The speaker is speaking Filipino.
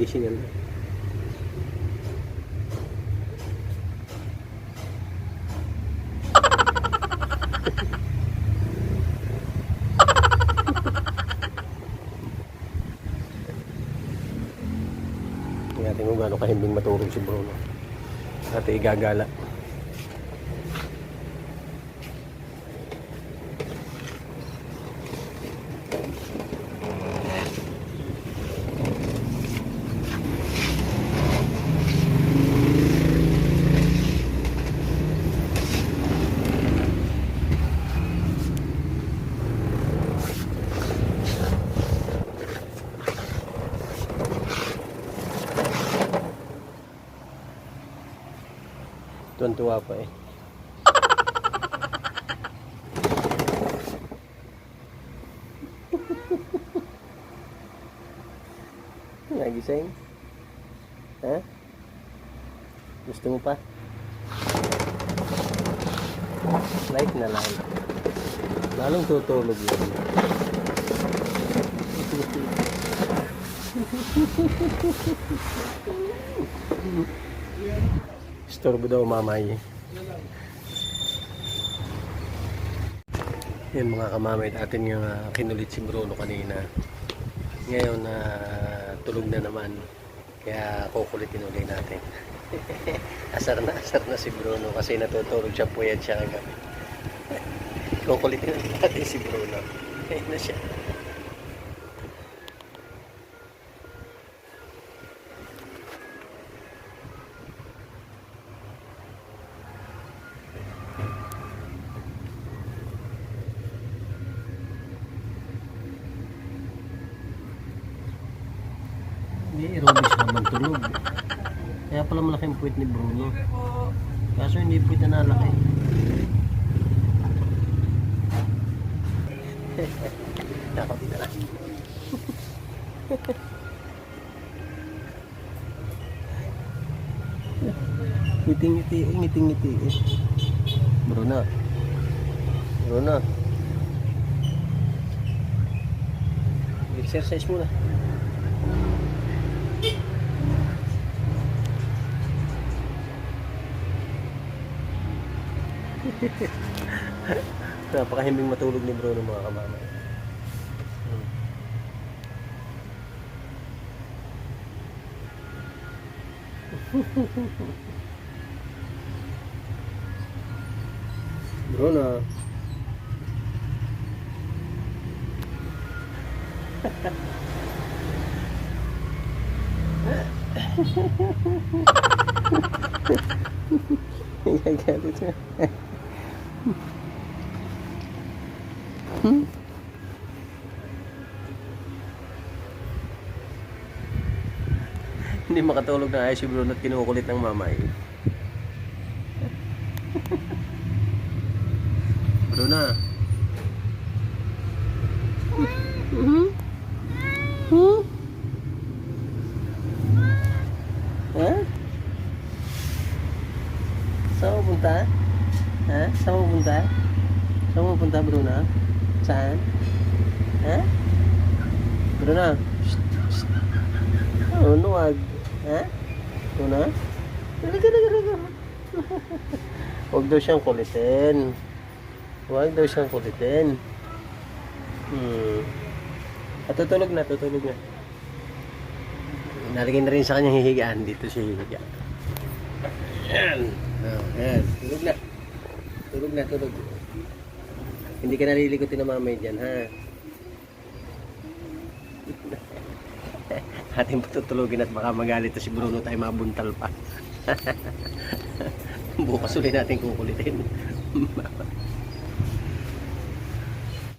gigisingan. Tingnan natin kung gaano kahimbing matulog si Bruno. Ate igagala. Tuwan-tuwa pa eh. Nagising? Ha? Gusto mo pa? Light na light. Lalong tutulog yun. Istorbo daw mamay. Yan mga kamamay atin yung uh, kinulit si Bruno kanina. Ngayon na tulog na naman. Kaya kukulitin ulit natin. asar na asar na si Bruno kasi natutulog siya puyat siya kagabi. kukulitin ulit natin si Bruno. Ayun na siya. Hindi, aerobics naman tulog. Kaya pala malaki ang puwit ni Bruno. Kaso hindi puwit na nalaki. Nakapit na lang. Ngiting-ngiti, ngiting-ngiti. Bruno. Bruno. Exercise muna. Napakahimbing matulog ni Bruno mga kamama. Hmm. Bruno. Gagalit siya. Hmm? Hindi makatulog na ayos si Bruno at kinukulit ng mamay. Bruno. Mhm. Hmm? Ha? Saan mo punta? Ha? Saan mo punta? Saan mo punta, Bruno? Saan? Ha? Bruno? Shh, shh. Oh, nuwag. Ha? Bruno? Talaga, talaga. Huwag daw siyang kulitin. Huwag daw siyang kulitin. Hmm. At tutulog na, tutulog na. Nalagyan na rin sa kanyang hihigaan. Dito siya hihiga. Yan. Oh, yan. Tulog na. Tulog na, tulog. Hindi ka nalilikutin na mamay dyan, ha? Ating patutulugin at baka magalit si Bruno tayo mabuntal pa. Bukas ulit natin kukulitin.